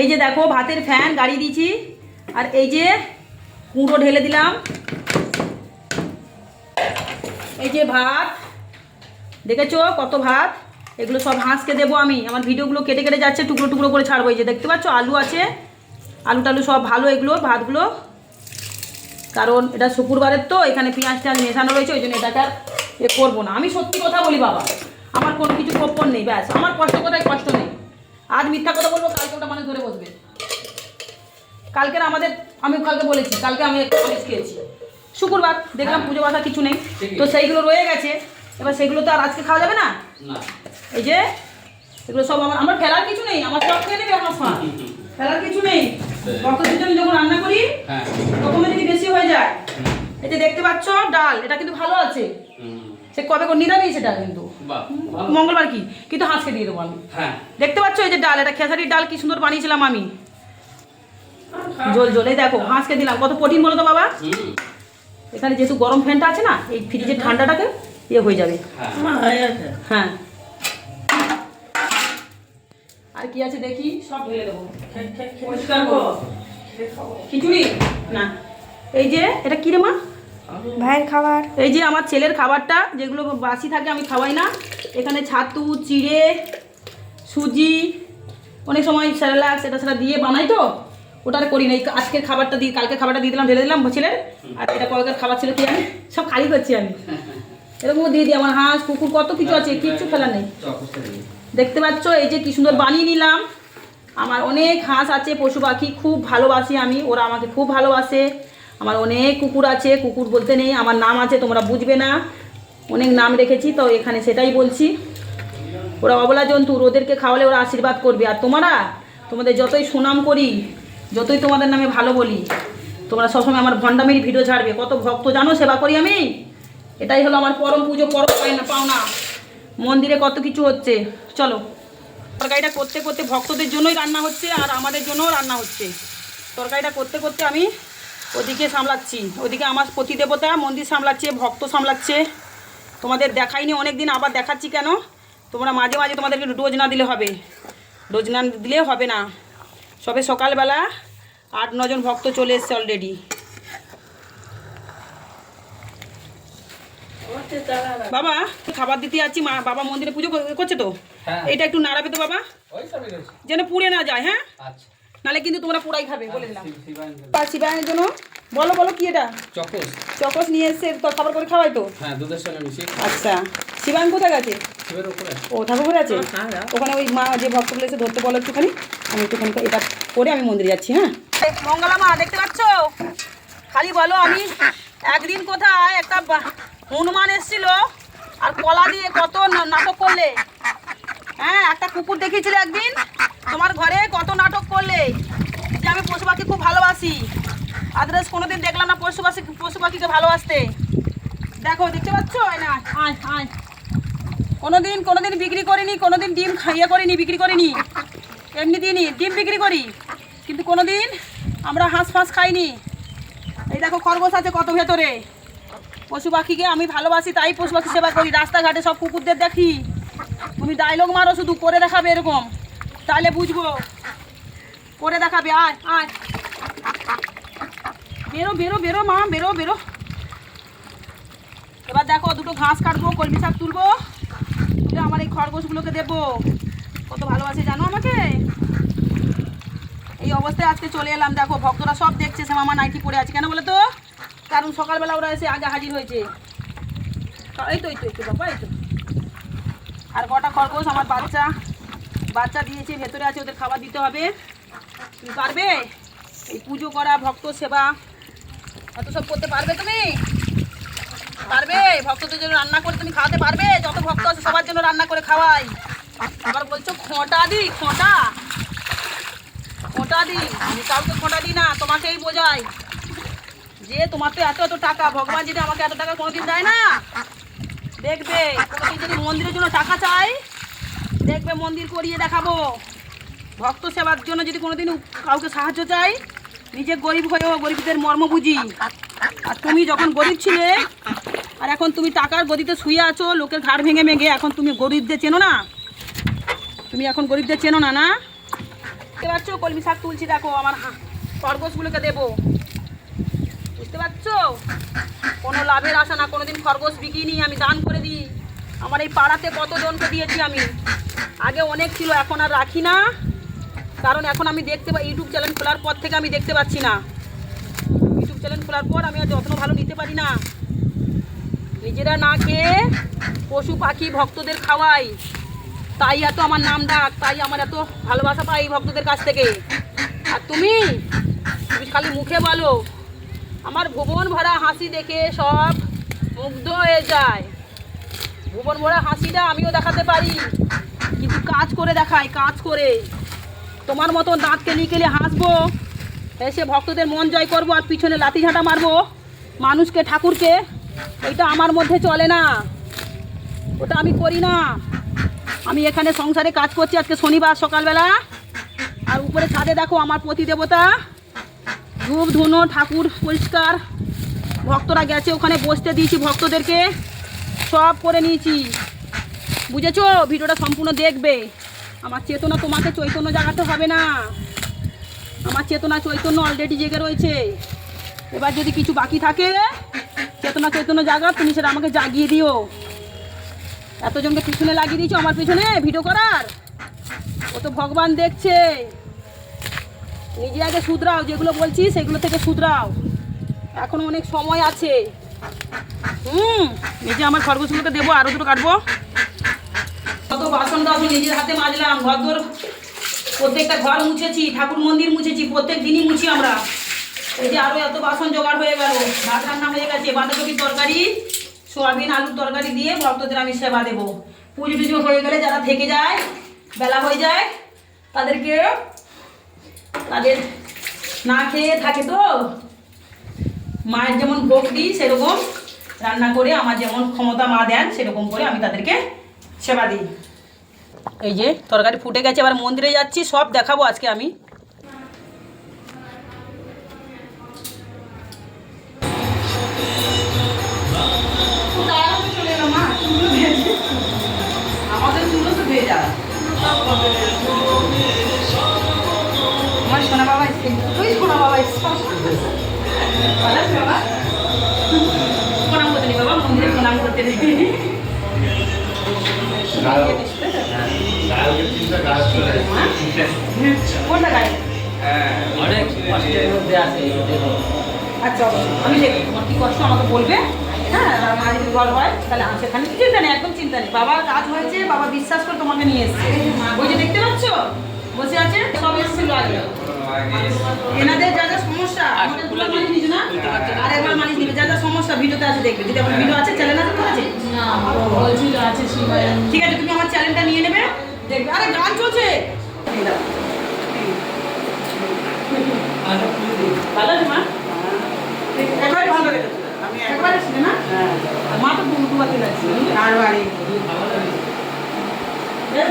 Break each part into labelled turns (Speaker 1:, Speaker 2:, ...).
Speaker 1: এই যে দেখো, ভাতের ফ্যান গাড়ি দিয়েছি। আর এই যে কুঁড়ো ঢেলে দিলাম। এই যে ভাত। দেখেছ কত ভাত? এগুলো সব হাঁসকে দেবো আমি। আমার ভিডিওগুলো কেটে কেটে যাচ্ছে, টুকরো টুকরো করে ছাড়বো। এই যে দেখতে পাচ্ছ, আলু আছে। আলু টালু সব ভালো এগুলো, ভাতগুলো। কারণ এটা শুক্রবারের তো, এখানে পেঁয়াজ টেঁয়াজ মেশানো রয়েছে, ওই জন্য এটাকে আর এ করব না। আমি সত্যি কথা বলি বাবা, আমার কোনো কিছু গোপন নেই, ব্যাস। আমার কষ্ট কোথায়, কষ্ট নেই। আজ মিথ্যা কথা বলব কালকে ওটা মানুষ ধরে বসবে। কালকের আমাদের আমি কালকে বলেছি কালকে আমি একটু আমিষ খেয়েছি। শুক্রবার দেখলাম পুজো বাসা কিছু নেই তো সেইগুলো রয়ে গেছে এবার সেগুলো তো আর আজকে খাওয়া যাবে না? এই যে এগুলো সব আমার আমার ফেলার কিছু নেই আমার সব খেয়ে নেবে আমার মা। ফেলার কিছু নেই। ভক্তদের জন্য যখন রান্না করি
Speaker 2: হ্যাঁ।
Speaker 1: তখন যদি বেশি হয়ে যায়। এই যে দেখতে পাচ্ছ ডাল এটা কিন্তু ভালো আছে। সে কবে করে নিরামিষ এটা কিন্তু। মঙ্গলবার কি? কিন্তু হাঁসকে দিয়ে দেবো আমি।
Speaker 2: হ্যাঁ।
Speaker 1: দেখতে পাচ্ছ এই যে ডাল এটা খেসারির ডাল কি সুন্দর বানিয়েছিলাম আমি। জল জলে দেখো হাঁসকে দিলাম। কত কঠিন বলো তো বাবা। এখানে যেহেতু গরম ফ্যানটা আছে না এই ফ্রিজের ঠান্ডাটাকে ইয়ে হয়ে যাবে।
Speaker 2: হ্যাঁ।
Speaker 1: হ্যাঁ। আর কি আছে দেখি? সব ঢেলে দেবো। পরিষ্কার করো। খিচুড়ি? না। এই যে এটা কি রে মা?
Speaker 3: ভাইয়ের খাবার?
Speaker 1: এই যে আমার ছেলের খাবারটা, যেগুলো বাসি থাকে আমি খাওয়াই না। এখানে ছাতু, চিড়ে, সুজি, অনেক সময় স্যারেলাক্স এটা সেটা দিয়ে বানাই তো। ওটা করি না। আজকের খাবারটা দিই কালকে খাবারটা দিয়ে দিলাম, ঢেলে দিলাম ছেলের। আর এটা কয়েকের খাবার ছিল কি আমি সব খালি করছি আমি। এরকম দিয়ে দিই, আমার হাঁস, কুকুর, কত কিছু আছে, কিচ্ছু ফেলার নেই। দেখতে পাচ্ছ, এই যে কি সুন্দর বানিয়ে নিলাম। আমার অনেক হাঁস আছে, পশু পাখি, খুব ভালোবাসি আমি। ওরা আমাকে খুব ভালোবাসে। আমার অনেক কুকুর আছে, কুকুর বলতে নেই, আমার নাম আছে, তোমরা বুঝবে না। অনেক নাম রেখেছি, তো এখানে সেটাই বলছি। ওরা অবলা জন্তু, ওদেরকে খাওয়ালে ওরা আশীর্বাদ করবে। আর তোমরা, তোমাদের যতই সুনাম করি, যতই তোমাদের নামে ভালো বলি, তোমরা সবসময় আমার ভণ্ডামির ভিডিও ছাড়বে। কত ভক্ত জানো, সেবা করি আমি? এটাই হলো আমার পরম পুজো, পরম পাওনা পাওনা। মন্দিরে কত কিছু হচ্ছে। চলো। তরকারিটা করতে করতে ভক্তদের জন্যই রান্না হচ্ছে, আর আমাদের জন্যও রান্না হচ্ছে। তরকারিটা করতে করতে আমি ওদিকে সামলাচ্ছি। ওদিকে আমার প্রতিদেবতা মন্দির সামলাচ্ছে ভক্ত সামলাচ্ছে। তোমাদের দেখাইনি অনেক দিন আবার দেখাচ্ছি কেন? তোমরা মাঝে মাঝে তোমাদেরকে ডোজ না দিলে হবে। ডোজ না দিলে হবে না। সবে সকালবেলা আট নজন ভক্ত চলে এসছে অলরেডি বাবা খাবার দিতে যাচ্ছি মা বাবা মন্দিরে পুজো করছে তো?
Speaker 2: হ্যাঁ।
Speaker 1: এটা একটু নাড়াবে তো বাবা? যেন পুড়ে না যায় হ্যাঁ?
Speaker 2: আচ্ছা।
Speaker 1: নালে কিন্তু তোমরা পুরাই খাবে বলে দিলাম।
Speaker 2: শিবায়ন-
Speaker 1: শিবায়নের জন্য। বলো বলো কি এটা?
Speaker 2: চকোস।
Speaker 1: চকস নিয়ে এসছে তো খাবার করে খাওয়াই তো?
Speaker 2: হ্যাঁ দুধের সঙ্গে মিশিয়ে
Speaker 1: আচ্ছা শিবায়ন কোথায় গেছে?
Speaker 2: শিবের উপরে।
Speaker 1: ও ঠাকুর ঘরে আছে? ওখানে ওই মা যে ভক্তগুলো এসে ধরতে বলো একটুখানি আমি একটুখানি এটা করে আমি মন্দিরে যাচ্ছি হ্যাঁ? মঙ্গলা মা দেখতে পাচ্ছ? খালি বলো আমি একদিন কোথায় একটা হনুমান এসেছিল আর কলা দিয়ে কত নাটক করলে। হ্যাঁ একটা কুকুর দেখিয়েছিলে একদিন? তোমার ঘরে কত নাটক করলে? যে আমি পশু পাখি খুব ভালোবাসি। আদার্স কোনোদিন দেখলাম না পশু পাখি পশু পাখিকে ভালোবাসতে। দেখো, দেখতে পাচ্ছ? না কোনোদিন কোনোদিন বিক্রি করিনি, কোনোদিন ডিম খাইয়ে করিনি, বিক্রি করিনি। এমনি দিনই ডিম বিক্রি করি। কিন্তু কোনোদিন আমরা হাঁস ফাঁস খাইনি। এই দেখো, খরগোশ আছে কত ভেতরে। পশু পাখিকে আমি ভালোবাসি, তাই পশু পাখি সেবা করি। রাস্তাঘাটে সব কুকুরদের দেখি। তুমি ডায়লগ মারো, শুধু করে দেখাবে এরকম। তাহলে বুঝব। করে দেখাবে, আয় আয়। বেরো বেরো বেরো মা, বেরো বেরো। এবার দেখো, দুটো ঘাস কাটবো, কলমি শাক তুলবো। তুলে আমার এই খরগোশগুলোকে দেবো। কত ভালোবাসে জানো আমাকে? এই অবস্থায় আজকে চলে এলাম, দেখো, ভক্তরা সব দেখছে, সে মামা নাইটি পরে আছে। কেন বলে তো? কারণ সকালবেলা ওরা এসে আগে হাজির হয়েছে। এই তো এই তো, বাবা, এই তো। আর কটা খরগোশ? আমার বাচ্চা। বাচ্চা দিয়েছে, ভেতরে আছে, ওদের খাবার দিতে হবে। তুমি পারবে? এই পুজো করা, ভক্ত সেবা। এত সব করতে পারবে তুমি? পারবে? ভক্তদের জন্য রান্না করে তুমি খাওয়াতে পারবে? যত ভক্ত আছে, সবার জন্য রান্না করে খাওয়াই। আবার বলছো, খোঁটা দি খোঁটা? খোঁটা দি আমি কাউকে খোঁটা দিই না, তোমাকেই বোঝাই। যে তোমার তো এত এত টাকা, ভগবান যদি আমাকে এত টাকা কোনোদিন দেয় না। দেখবে যদি মন্দিরের জন্য টাকা চাই, দেখবে মন্দির করিয়ে দেখাবো। ভক্ত সেবার জন্য যদি কোনোদিন কাউকে সাহায্য চাই, নিজে গরিব হয়েও গরিবদের মর্ম বুঝি। আর তুমি যখন গরিব ছিলে, আর এখন তুমি টাকার গদিতে শুয়ে আছো, লোকের ঘাড় ভেঙে ভেঙে এখন তুমি গরিবদের চেনো না? তুমি এখন গরিবদের চেনো না না? বুঝতে পারছ? কলমি শাক তুলছি, দেখো, আমার খরগোশগুলোকে দেবো। বুঝতে পারছ? কোনো লাভের আশা না, কোনোদিন খরগোশ বিকিনি, আমি দান করে দিই। আমার এই পাড়াতে কত জনকে দিয়েছি আমি। আগে অনেক ছিল, এখন আর রাখি না। কারণ এখন আমি দেখতে পাই ইউটিউব চ্যানেল খোলার পর থেকে আমি দেখতে পাচ্ছি না। ইউটিউব চ্যানেল খোলার পর আমি আর যত্ন ভালো নিতে পারি না। নিজেরা না খেয়ে পশু পাখি ভক্তদের খাওয়াই। তাই এত আমার নাম ডাক, তাই আমার এত ভালোবাসা পাই ভক্তদের কাছ থেকে। আর তুমি? তুমি খালি মুখে বলো। আমার ভুবন ভরা হাসি দেখে সব মুগ্ধ হয়ে যায়। ভুবন ভরা হাসিটা আমিও দেখাতে পারি। কিন্তু কাজ করে দেখায় কাজ করে। তোমার মতো দাঁত কেলি কেলে হাসবো? এসে ভক্তদের মন জয় করব আর পিছনে লাথি ঝাঁটা মারবো? মানুষকে, ঠাকুরকে? এটা আমার মধ্যে চলে না। ওটা আমি করি না। আমি এখানে সংসারে কাজ করছি আজকে শনিবার সকালবেলা। আর উপরে ছাদে দেখো আমার প্রতি দেবতা ধূপ ধুনো, ঠাকুর পরিষ্কার। ভক্তরা গেছে, ওখানে বসতে দিয়েছি ভক্তদেরকে। সব করে নিয়েছি। বুঝেছ? ভিডিওটা সম্পূর্ণ দেখবে। আমার চেতনা তোমাকে চৈতন্য জাগাতে হবে না। আমার চেতনা চৈতন্য অলরেডি জেগে রয়েছে। এবার যদি কিছু বাকি থাকে, চেতনা চৈতন্য জাগা, তুমি সেটা আমাকে জাগিয়ে দিও। এতজনকে পিছনে লাগিয়ে দিয়েছ আমার পিছনে? ভিডিও করার? ও তো ভগবান দেখছে। নিজে আগে শুধরাও, যেগুলো বলছি সেগুলো থেকে শুধরাও। এখন অনেক সময় আছে। হুম নিজে আমার খরগোশগুলোকে দেবো আরও দুটো কাটবো। কত বাসন তো আমি নিজের হাতে মাজলাম ঘর দোর প্রত্যেকটা ঘর মুছেছি, ঠাকুর মন্দির মুছেছি, প্রত্যেক দিনই মুছি আমরা। এই যে আরও এত বাসন জোগাড় হয়ে গেল, ভাত রান্না হয়ে গেছে, বাঁধাকপির তরকারি, সোয়াবিন, আলুর তরকারি দিয়ে ভক্তদের আমি সেবা দেবো। পুজো টুজো হয়ে গেলে যারা থেকে যায়, বেলা হয়ে যায়, তাদেরকে তাদের না খেয়ে থাকে তো। মায়ের যেমন ভোগ দিই সেরকম রান্না করে আমার যেমন ক্ষমতা মা দেন, সেরকম করে আমি তাদেরকে সেবা দিই। এই যে তরকারি ফুটে গেছে, এবার মন্দিরে যাচ্ছি, সব দেখাবো আজকে আমি।
Speaker 2: অনেক
Speaker 1: আচ্ছা আমি দেখব তোমার কি কষ্ট আমাকে বলবে হ্যাঁ মা যদি ঘর হয় তাহলে আমি সেখানে চিন্তা নেই একদম চিন্তা নেই বাবার কাজ হয়েছে বাবা বিশ্বাস করে তোমাকে নিয়ে এসছে ওই যে দেখতে পাচ্ছ বসে আছে সব এসেছিল আগে এনাদের যা যা সমস্যা আমাদের মালিশ নিচ্ছে না? আর একবার মালিশ নিবে যা যা সমস্যা ভিডিওতে আছে দেখবে। যদি আমার ভিডিও আছে চ্যানেল আছে তো আছে?
Speaker 3: আছে
Speaker 1: ঠিক আছে তুমি আমার চ্যানেলটা নিয়ে নেবে। দেখবে আরে গান চলছে! ভালো আছে মা? একবারে ভালো
Speaker 4: আমি
Speaker 1: একবারে ছিল না?
Speaker 4: হ্যাঁ।
Speaker 1: মা তো দুটো দুবারতে লাগছে
Speaker 4: আর বাড়ি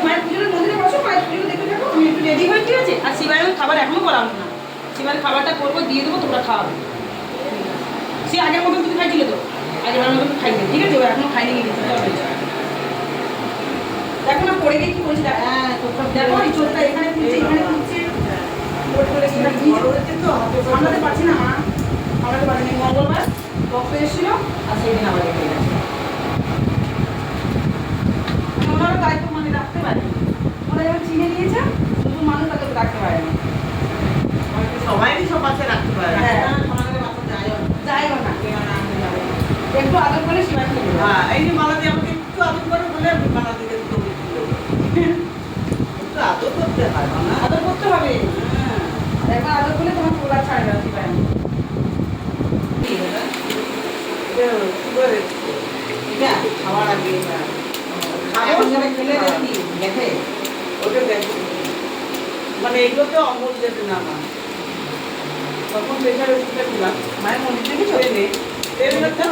Speaker 1: মায়ের পুজোর মন্দিরে বসো মায়ের পুজো দেখতে থাকো আমি একটু রেডি হয়ে ঠিক আছে? আর শিবায়ের খাবার এখনও করা হলো না। শিবায়ের খাবারটা করব দিয়ে দেবো তোমরা খাওয়াবে। সে আগের মতন তুমি খাইছিলে তো? আগের মতন খাইবে ঠিক আছে ও এখনও খাইনি গেছে দেখো না পড়ে গিয়ে কি করেছি দেখো।
Speaker 4: হ্যাঁ
Speaker 1: দেখো এই চোখটা এখানে ফুলছে এখানে
Speaker 4: হয়েছে তো
Speaker 1: সামলাতে পারছি না মা। সামলাতে পারিনি মঙ্গলবার। রক্ত এসেছিল আর সেই দিন আবার আদর
Speaker 4: করতে
Speaker 1: হবে। একবার আদর করলে তোমার পোলা ছাড়বে
Speaker 4: খাওয়ার আগে খাবার খেলে দেখি দেখে? ওটা দেখে। মানে এগুলো তো অমল যেতে না তখন প্রেশার মায়ের মনে থেকে চলে নেই এগুলো তো